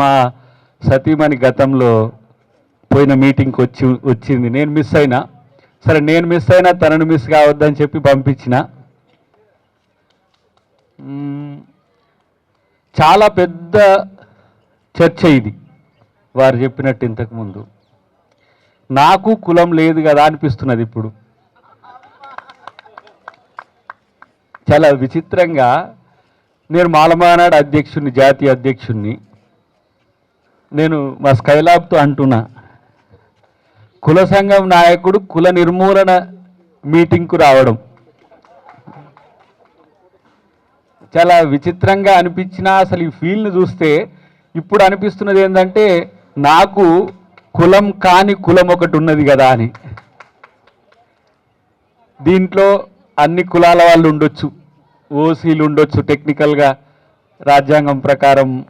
మా సతీమణి గతంలో పోయిన మీటింగ్కి వచ్చి వచ్చింది. నేను మిస్ అయినా సరే నేను మిస్ అయినా తనను మిస్ కావద్దని చెప్పి పంపించిన. చాలా పెద్ద చర్చ ఇది వారు చెప్పినట్టు ఇంతకుముందు నాకు కులం లేదు కదా అనిపిస్తున్నది ఇప్పుడు. చాలా విచిత్రంగా నేను మాలమానాడు అధ్యక్షుడిని జాతీయ అధ్యక్షుడిని నేను మా స్కైలాబ్తో అంటున్నా. కుల సంఘం నాయకుడు కుల నిర్మూలన మీటింగ్కు రావడం. చాలా విచిత్రంగా అనిపించిన అసలు ఈ ఫీల్ని చూస్తే ఇప్పుడు అనిపిస్తున్నది ఏంటంటే నాకు కులం కాని కులం ఒకటి ఉన్నది కదా అని. దీంట్లో అన్ని కులాల వాళ్ళు ఉండొచ్చు. ఓసీలు ఉండొచ్చు టెక్నికల్గా. రాజ్యాంగం ప్రకారం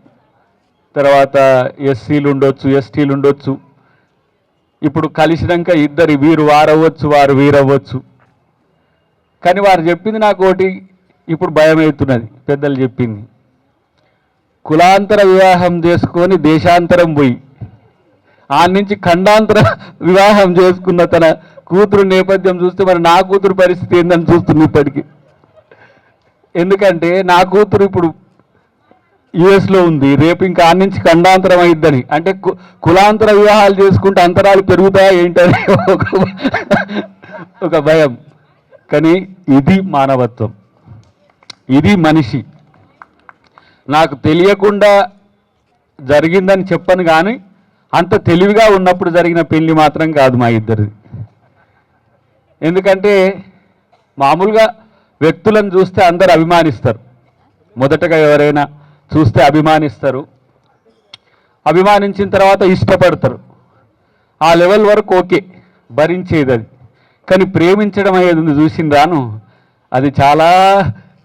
తర్వాత ఎస్సీలు ఉండొచ్చు ఎస్టీలు ఉండొచ్చు ఇప్పుడు కలిసినాక ఇద్దరు వీరు వారవ్వచ్చు వారు వీరవ్వచ్చు. కానీ వారు చెప్పింది నాకు ఒకటి ఇప్పుడు భయం అవుతున్నది పెద్దలు చెప్పింది. కులాంతర వివాహం చేసుకొని దేశాంతరం పోయి ఆ నుంచి ఖండాంతర వివాహం చేసుకున్న తన కూతురు నేపథ్యం చూస్తే మరి నా కూతురు పరిస్థితి ఏందని చూస్తుంది ఇప్పటికీ. ఎందుకంటే నా కూతురు ఇప్పుడు యుఎస్లో ఉంది. రేపు ఇంకా ఆ నుంచి ఖండాంతరం అయిద్దని అంటే కు- కులాంతర వివాహాలు చేసుకుంటే అంతరాలు పెరుగుతాయా ఏంటని ఒక ఒక భయం. కానీ ఇది మానవత్వం. ఇది మనిషి. నాకు తెలియకుండా జరిగిందని చెప్పను కానీ అంత తెలివిగా ఉన్నప్పుడు జరిగిన పెళ్ళి మాత్రం కాదు మా ఇద్దరిది. ఎందుకంటే మామూలుగా వ్యక్తులను చూస్తే అందరు అభిమానిస్తారు. మొదటగా ఎవరైనా చూస్తే అభిమానిస్తారు. అభిమానించిన తర్వాత ఇష్టపడతారు. ఆ లెవెల్ వరకు ఓకే భరించేది అది. కానీ ప్రేమించడం అనేది ఉంది చూసిన రాను. అది చాలా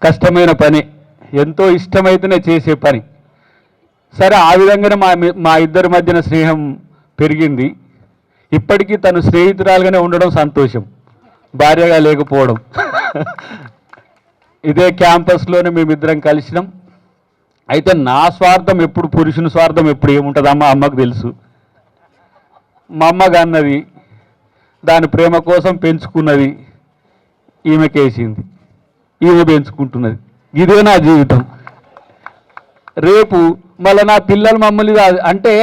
కష్టమైన పని. ఎంతో ఇష్టమైతేనే చేసే పని. సరే ఆ విధంగానే మా మా ఇద్దరి మధ్యన స్నేహం పెరిగింది. ఇప్పటికీ తను స్నేహితురాలుగానే ఉండడం సంతోషం. భార్యగా లేకపోవడం. ఇదే క్యాంపస్లోనే మేమిద్దరం కలిసినాం. అయితే నా స్వార్థం ఎప్పుడు పురుషుని స్వార్థం ఎప్పుడు ఏముంటుందమ్మా అమ్మకు తెలుసు. మా అమ్మగా అన్నది దాని ప్రేమ కోసం పెంచుకున్నది ఈమెకేసింది ఈమె పెంచుకుంటున్నది. ఇదే నా జీవితం. రేపు మళ్ళీ నా పిల్లలు మమ్మల్ని కాదు అంటే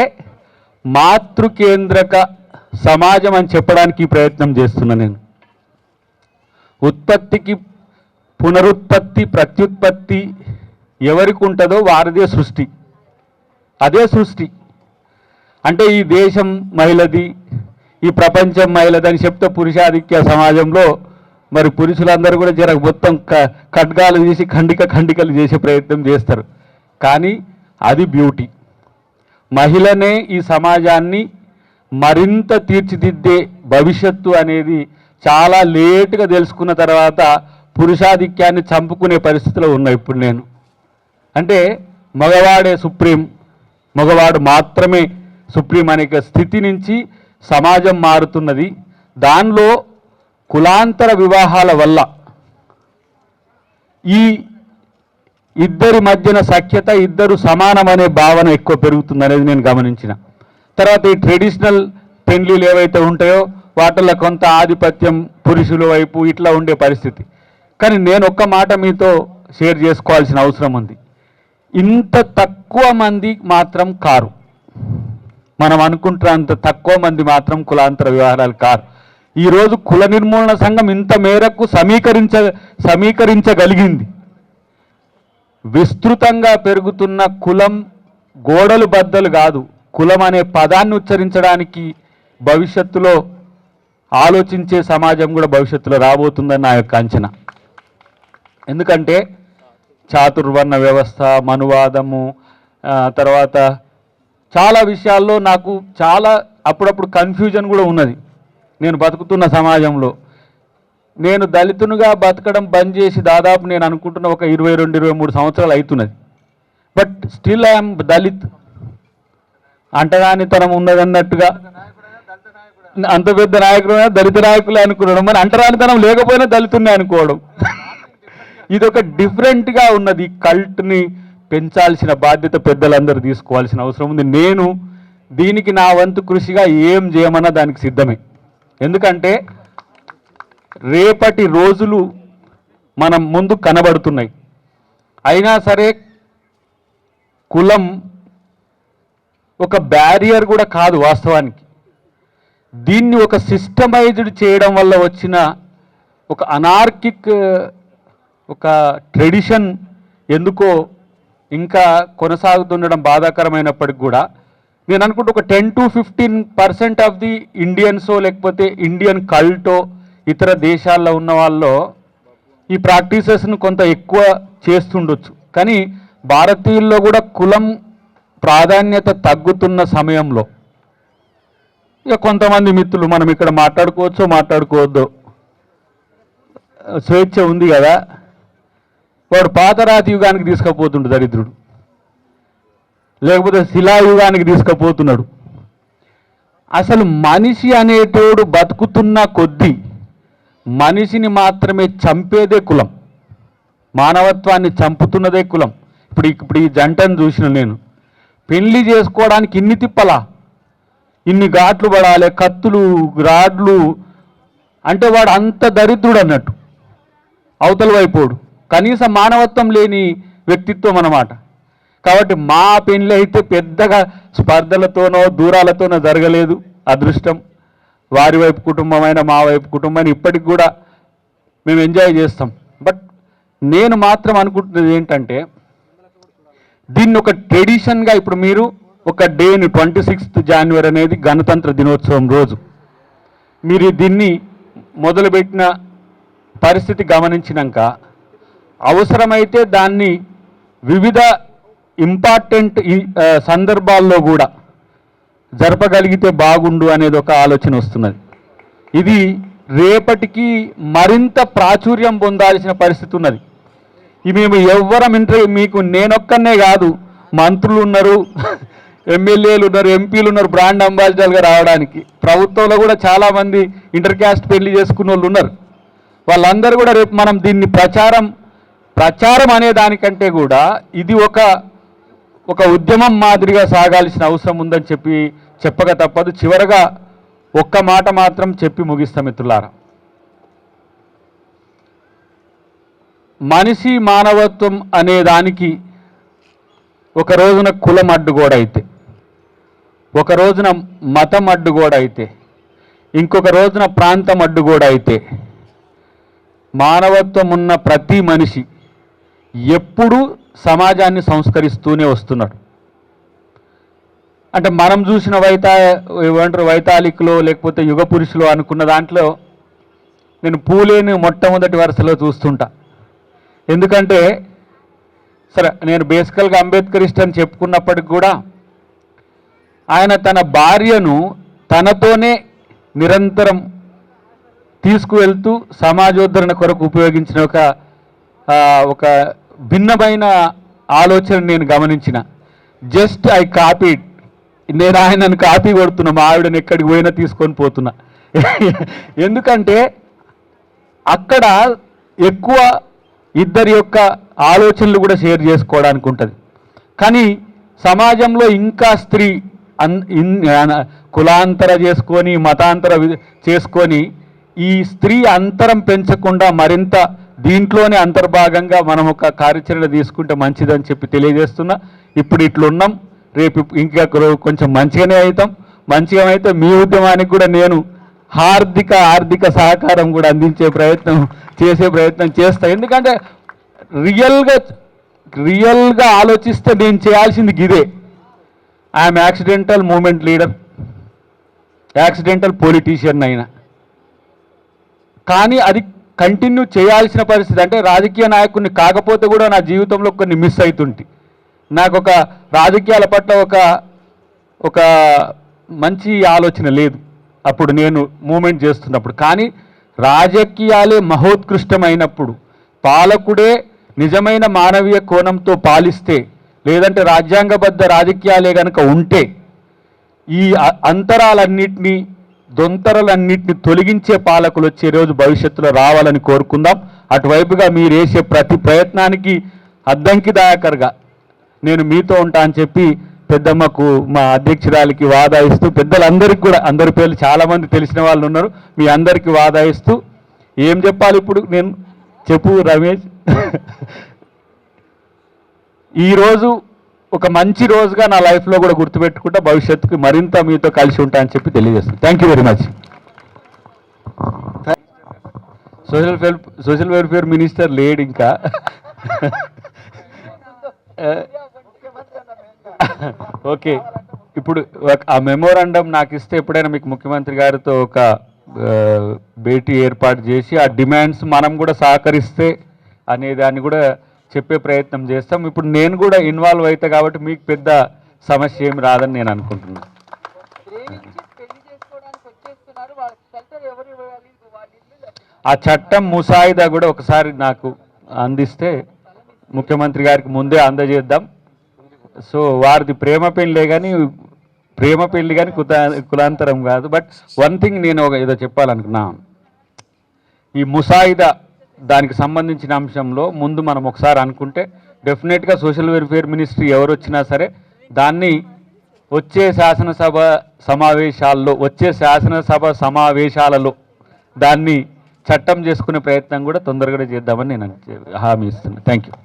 మాతృకేంద్రక సమాజం అని చెప్పడానికి ప్రయత్నం చేస్తున్నా నేను. ఉత్పత్తికి పునరుత్పత్తి ప్రత్యుత్పత్తి ఎవరికి ఉంటుందో వారిదే సృష్టి. అదే సృష్టి. అంటే ఈ దేశం మహిళది ఈ ప్రపంచం మహిళది అని చెప్తే పురుషాధిక్య సమాజంలో మరి పురుషులందరూ కూడా జర మొత్తం క ఖడ్గాలు చేసి ఖండిక ఖండికలు చేసే ప్రయత్నం చేస్తారు. కానీ అది బ్యూటీ. మహిళనే ఈ సమాజాన్ని మరింత తీర్చిదిద్దే భవిష్యత్తు అనేది చాలా లేటుగా తెలుసుకున్న తర్వాత పురుషాధిక్యాన్ని చంపుకునే పరిస్థితిలో ఉన్నా ఇప్పుడు నేను. అంటే మగవాడే సుప్రీం మగవాడు మాత్రమే సుప్రీం అనే స్థితి నుంచి సమాజం మారుతున్నది. దానిలో కులాంతర వివాహాల వల్ల ఈ ఇద్దరి మధ్యన సఖ్యత ఇద్దరు సమానం అనే భావన ఎక్కువ పెరుగుతుంది అనేది నేను గమనించిన. తర్వాత ఈ ట్రెడిషనల్ పెళ్ళిలు ఏవైతే ఉంటాయో వాటిల్లో కొంత ఆధిపత్యం పురుషుల వైపు ఇట్లా ఉండే పరిస్థితి. కానీ నేను ఒక్క మాట మీతో షేర్ చేసుకోవాల్సిన అవసరం ఉంది. ఇంత తక్కువ మంది మాత్రం కారు. మనం అనుకుంటున్నంత తక్కువ మంది మాత్రం కులాంతర వివాహాలు కారు. ఈరోజు కుల నిర్మూలన సంఘం ఇంత మేరకు సమీకరించ సమీకరించగలిగింది. విస్తృతంగా పెరుగుతున్న కులం గోడలు బద్దలు కాదు. కులం అనే పదాన్ని ఉచ్చరించడానికి భవిష్యత్తులో ఆలోచించే సమాజం కూడా భవిష్యత్తులో రాబోతుందని నా యొక్క అంచనా. ఎందుకంటే చాతుర్వర్ణ వ్యవస్థ మనువాదము తర్వాత చాలా విషయాల్లో నాకు చాలా అప్పుడప్పుడు కన్ఫ్యూజన్ కూడా ఉన్నది. నేను బతుకుతున్న సమాజంలో. నేను దళితునిగా బతకడం బంద్ చేసి దాదాపు నేను అనుకుంటున్న ఒక ఇరవై రెండు ఇరవై మూడు సంవత్సరాలు అవుతున్నది బట్ స్టిల్ ఐఎమ్ దళిత్. అంటరానితనం ఉన్నదన్నట్టుగా అంత పెద్ద నాయకుడు దళిత నాయకులే అనుకున్నాడు. మరి అంటరానితనం లేకపోయినా దళితున్నే అనుకోవడం. ఇది ఒక డిఫరెంట్గా ఉన్నది. కల్ట్ని పెంచాల్సిన బాధ్యత పెద్దలందరూ తీసుకోవాల్సిన అవసరం ఉంది. నేను దీనికి నా వంతు కృషిగా ఏం చేయమన్నా దానికి సిద్ధమే. ఎందుకంటే రేపటి రోజులు మనం ముందు కనబడుతున్నాయి. అయినా సరే కులం ఒక బ్యారియర్ కూడా కాదు వాస్తవానికి. దీన్ని ఒక సిస్టమైజ్డ్ చేయడం వల్ల వచ్చిన ఒక అనార్కిక్ ఒక ట్రెడిషన్ ఎందుకో ఇంకా కొనసాగుతుండడం బాధాకరమైనప్పటికి కూడా నేను అనుకుంటే ఒక ten to fifteen percent of the ఇండియన్సో లేకపోతే ఇండియన్ కల్టో ఇతర దేశాల్లో ఉన్న వాళ్ళలో ఈ ప్రాక్టీసెస్ను కొంత ఎక్కువ చేస్తుండొచ్చు. కానీ భారతీయుల్లో కూడా కులం ప్రాధాన్యత తగ్గుతున్న సమయంలో ఇక కొంతమంది మిత్రులు మనం ఇక్కడ మాట్లాడుకోవచ్చో మాట్లాడుకోవద్దో స్వేచ్ఛ ఉంది కదా. వాడు పాతరాతి యుగానికి తీసుకుపోతుండు దరిద్రుడు. లేకపోతే శిలాయుగానికి తీసుకుపోతున్నాడు. అసలు మనిషి అనేటోడు బతుకుతున్న కొద్దీ మనిషిని మాత్రమే చంపేదే కులం. మానవత్వాన్ని చంపుతున్నదే కులం. ఇప్పుడు ఇప్పుడు ఈ జంటను చూసిన నేను. పెళ్ళి చేసుకోవడానికి ఇన్ని తిప్పలా? ఇన్ని ఘాట్లు పడాలి కత్తులు రాడ్లు. అంటే వాడు అంత దరిద్రుడు అన్నట్టు. అవతల వైపోడు కనీసం మానవత్వం లేని వ్యక్తిత్వం అన్నమాట. కాబట్టి మా పెళ్ళి అయితే పెద్దగా స్పర్ధలతోనో దూరాలతోనో జరగలేదు అదృష్టం. వారి వైపు కుటుంబమైన మా వైపు కుటుంబాన్ని ఇప్పటికి కూడా మేము ఎంజాయ్ చేస్తాం. బట్ నేను మాత్రం అనుకుంటున్నది ఏంటంటే దీన్ని ఒక ట్రెడిషన్గా ఇప్పుడు మీరు ఒక డేని ట్వంటీ సిక్స్త్ జనవరి అనేది గణతంత్ర దినోత్సవం రోజు. మీరు దీన్ని మొదలుపెట్టిన పరిస్థితి గమనించినాక అవసరమైతే దాన్ని వివిధ ఇంపార్టెంట్ ఈ- సందర్భాల్లో కూడా జరపగలిగితే బాగుండు అనేది ఒక ఆలోచన వస్తున్నది. ఇది రేపటికి మరింత ప్రాచుర్యం పొందాల్సిన పరిస్థితి ఉన్నది. ఈ మేము ఎవ్వరం ఇంటర్ మీకు నేనొక్కనే కాదు మంత్రులు ఉన్నారు ఎమ్మెల్యేలు ఉన్నారు ఎంపీలు ఉన్నారు బ్రాండ్ అంబాసిడర్గా రావడానికి. ప్రభుత్వంలో కూడా చాలామంది ఇంటర్ క్యాస్ట్ పెళ్ళి చేసుకున్న వాళ్ళు ఉన్నారు. వాళ్ళందరూ కూడా రేపు మనం దీన్ని ప్రచారం ప్రచారం అనే దానికంటే కూడా ఇది ఒక ఒక ఉద్యమం మాదిరిగా సాగాల్సిన అవసరం ఉందని చెప్పి చెప్పక తప్పదు. చివరగా ఒక్క మాట మాత్రం చెప్పి ముగిస్తాం మిత్రులారా. మనిషి మానవత్వం అనే దానికి ఒక రోజున కులం అడ్డుగోడ అయితే ఒక రోజున మతం అడ్డుగోడ అయితే ఇంకొక రోజున ప్రాంతం అడ్డుగోడ అయితే మానవత్వం ఉన్న ప్రతి మనిషి ఎప్పుడూ సమాజాన్ని సంస్కరిస్తూనే వస్తున్నాడు. అంటే మనం చూసిన వైతా ఏమంటారు వైతాళికులో లేకపోతే యుగ పురుషులు అనుకున్న దాంట్లో నేను పూలేని మొట్టమొదటి వరుసలో చూస్తుంటా. ఎందుకంటే సరే నేను బేసికల్గా అంబేద్కరిస్ట్ అని చెప్పుకున్నప్పటికి కూడా ఆయన తన భార్యను తనతోనే నిరంతరం తీసుకువెళ్తూ సమాజోద్ధరణ కొరకు ఉపయోగించిన ఒక ఒక భిన్నమైన ఆలోచన నేను గమనించిన. జస్ట్ ఐ కాపీ నేను ఆయనను కాపీ కొడుతున్నా మా ఆవిడని ఎక్కడికి పోయినా తీసుకొని పోతున్నా. ఎందుకంటే అక్కడ ఎక్కువ ఇద్దరి యొక్క ఆలోచనలు కూడా షేర్ చేసుకోవడానికి ఉంటుంది. కానీ సమాజంలో ఇంకా స్త్రీ అన్ కులాంతర చేసుకొని మతాంతర చేసుకొని ఈ స్త్రీ అంతరం పెంచకుండా మరింత దీంట్లోనే అంతర్భాగంగా మనం ఒక కార్యాచరణ తీసుకుంటే మంచిదని చెప్పి తెలియజేస్తున్నా. ఇప్పుడు ఇట్లున్నాం. రేపు ఇంకా కొంచెం మంచిగానే అవుతాం. మంచిగా అయితే మీ ఉద్యమానికి కూడా నేను హార్దిక ఆర్థిక సహకారం కూడా అందించే ప్రయత్నం చేసే ప్రయత్నం చేస్తా. ఎందుకంటే రియల్గా రియల్గా ఆలోచిస్తే నేను చేయాల్సింది గిదే I'm accidental moment leader accidental politician అయినా. కానీ అది కంటిన్యూ చేయాల్సిన పరిస్థితి అంటే రాజకీయ నాయకుడిని కాకపోతే కూడా నా జీవితంలో కొన్ని మిస్ అవుతుంటి నాకు ఒక రాజకీయాల పట్ల ఒక ఒక మంచి ఆలోచన లేదు. అప్పుడు నేను మూమెంట్ చేస్తున్నప్పుడు. కానీ రాజకీయాలే మహోత్కృష్టమైనప్పుడు పాలకుడే నిజమైన మానవీయ కోణంతో పాలిస్తే లేదంటే రాజ్యాంగబద్ధ రాజకీయాలే కనుక ఉంటే ఈ అ- అంతరాలన్నింటినీ దొంతరలన్నింటినీ తొలగించే పాలకులు వచ్చే రోజు భవిష్యత్తులో రావాలని కోరుకుందాం. అటువైపుగా మీరు వేసే ప్రతి ప్రయత్నానికి అద్దంకిదాయకర్గా నేను మీతో ఉంటా అని చెప్పి పెద్దమ్మకు మా అధ్యక్షురాలికి వాదాయిస్తూ పెద్దలందరికీ కూడా అందరి పేర్లు చాలామంది తెలిసిన వాళ్ళు ఉన్నారు. మీ అందరికీ వాదాయిస్తూ ఏం చెప్పాలి ఇప్పుడు నేను? చెప్పు రమేష్. ఈరోజు ఒక మంచి రోజుగా నా లైఫ్లో కూడా గుర్తుపెట్టుకుంటా భవిష్యత్తుకి మరింత మీతో కలిసి ఉంటా అని చెప్పి తెలియజేస్తాను thank you very much social well social welfare minister లేడు ఇంకా. ఓకే ఇప్పుడు ఆ మెమోరాండం నాకు ఇస్తే ఎప్పుడైనా మీకు ముఖ్యమంత్రి గారితో ఒక భేటీ ఏర్పాటు చేసి ఆ డిమాండ్స్ మనం కూడా సహకరిస్తే అనే దాన్ని కూడా చెప్పే ప్రయత్నం చేస్తాం. ఇప్పుడు నేను కూడా ఇన్వాల్వ్ అవుతా కాబట్టి మీకు పెద్ద సమస్య ఏమి రాదని నేను అనుకుంటున్నాను ఆ చట్టం ముసాయిదా కూడా ఒకసారి నాకు అందిస్తే ముఖ్యమంత్రి గారికి ముందే అందజేద్దాం. సో వారిది ప్రేమ పెళ్ళే కానీ ప్రేమ పెళ్ళి కానీ కుత కులాంతరం కాదు. బట్ వన్ థింగ్ నేను ఒక ఏదో చెప్పాలనుకున్నా ఈ ముసాయిదా దానికి సంబంధించిన అంశంలో ముందు మనం ఒకసారి అనుకుంటే డెఫినెట్గా సోషల్ వెల్ఫేర్ మినిస్ట్రీ ఎవరు వచ్చినా సరే దాన్ని వచ్చే శాసనసభ సమావేశాల్లో వచ్చే శాసనసభ సమావేశాలలో దాన్ని చట్టం చేసుకునే ప్రయత్నం కూడా తొందరగా చేద్దామని నేను హామీ ఇస్తున్నాను థ్యాంక్ యూ